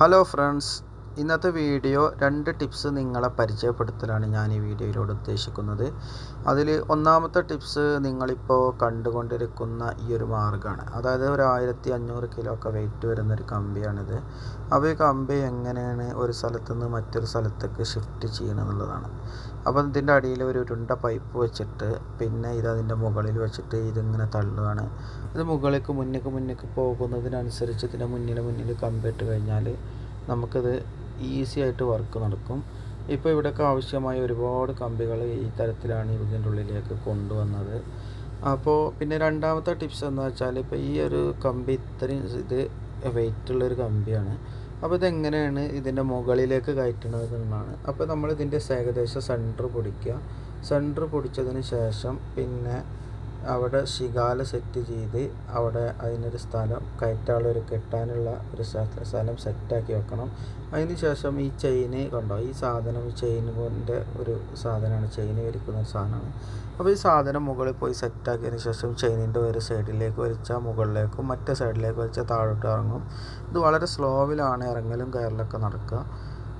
Hello friends ഇന്നത്തെ video രണ്ട് tips നിങ്ങളെ പരിചയപ്പെടുത്തലാണ് ഞാൻ ഈ വീഡിയോയിലൂടെ ഉദ്ദേശിക്കുന്നത്. അതിൽ ഒന്നാമത്തെ ടിപ്സ് നിങ്ങളിപ്പോൾ കണ്ടുകൊണ്ടിരിക്കുന്ന ഈ ഒരു മാർഗമാണ് അതായത് ഒരു ആയിരത്തി അഞ്ഞൂറ് കിലോ ഒക്കെ വെയിറ്റ് വരുന്ന ഒരു കമ്പിയാണിത്. അപ്പോൾ ഈ കമ്പി എങ്ങനെയാണ് ഒരു സ്ഥലത്തു നിന്ന് മറ്റൊരു സ്ഥലത്തേക്ക് ഷിഫ്റ്റ് ചെയ്യണം എന്നുള്ളതാണ് അപ്പോൾ ഇതിന്റെ അടിയിൽ ഒരു ഉരുണ്ട പൈപ്പ് വെച്ചിട്ട് പിന്നെ ഇത് അതിന്റെ മുകളിൽ വെച്ചിട്ട് ഇതിങ്ങനെ തള്ളുകയാണ് ഇത് മുകളിലേക്ക് മുന്നേക്ക് മുന്നേക്ക് പോകുന്നതിനനുസരിച്ച് ഇതിന്റെ മുന്നിൽ മുന്നിൽ കമ്പിട്ട് കഴിഞ്ഞാൽ നമുക്കിത് ഈസി ആയിട്ട് വർക്ക് നടക്കും. ഇപ്പോൾ ഇവിടെയൊക്കെ ആവശ്യമായ ഒരുപാട് കമ്പികൾ ഈ തരത്തിലാണ് ഇതിന്റെ ഉള്ളിലേക്ക് കൊണ്ടുവന്നത്. അപ്പോൾ പിന്നെ രണ്ടാമത്തെ ടിപ്സ് എന്ന് വെച്ചാൽ ഇപ്പോൾ ഈ ഒരു കമ്പി ഇത്രയും ഇത് വെയിറ്റ് വെയിറ്റുള്ളൊരു കമ്പിയാണ്. അപ്പോൾ ഇതെങ്ങനെയാണ് ഇതിന്റെ മുകളിലേക്ക് കയറ്റുന്നത് എന്നാണ്. അപ്പോൾ നമ്മൾ ഇതിന്റെ ഏകദേശം സെന്റർ പൊടിക്കുക. സെന്റർ പൊടിച്ചതിന് ശേഷം പിന്നെ അവിടെ ശിഖാല സെറ്റ് ചെയ്ത് അവിടെ അതിനൊരു സ്ഥലം കയറ്റാനുള്ള ഒരു കെട്ടാനുള്ള ഒരു സ്ഥലം സെറ്റാക്കി വെക്കണം. അതിന് ശേഷം ഈ ചെയിന് കണ്ടോ? ഈ സാധനം ഈ പോലെ ഒരു സാധനമാണ്. ചെയിന് വലിക്കുന്ന ഒരു സാധനമാണ്. അപ്പോൾ ഈ സാധനം മുകളിൽ പോയി സെറ്റാക്കിയതിന് ശേഷം ചെയിനിന്റെ ഒരു സൈഡിലേക്ക് വലിച്ചാൽ മുകളിലേക്കും മറ്റേ സൈഡിലേക്ക് വലിച്ചാൽ താഴോട്ട് ഇറങ്ങും. ഇത് വളരെ സ്ലോവിലാണ് ഇറങ്ങലും കയറലൊക്കെ നടക്കുക.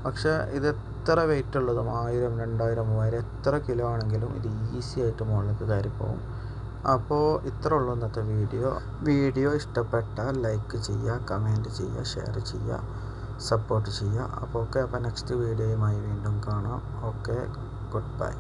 പക്ഷേ ഇത് എത്ര വെയിറ്റ് ഉള്ളതും ആയിരം രണ്ടായിരം മൂവായിരം എത്ര കിലോ ആണെങ്കിലും ഇത് ഈസി ആയിട്ട് മുകളിലേക്ക് കയറിപ്പോകും അപ്പോൾ ഇത്ര ഉള്ളൂ ഇന്നത്തെ വീഡിയോ. വീഡിയോ ഇഷ്ടപ്പെട്ടാൽ ലൈക്ക് ചെയ്യുക കമന്റ് ചെയ്യുക ഷെയർ ചെയ്യുക സപ്പോർട്ട് ചെയ്യുക. അപ്പോൾ ഓക്കെ അപ്പോൾ നെക്സ്റ്റ് വീഡിയോയുമായി വീണ്ടും കാണാം. Okay good bye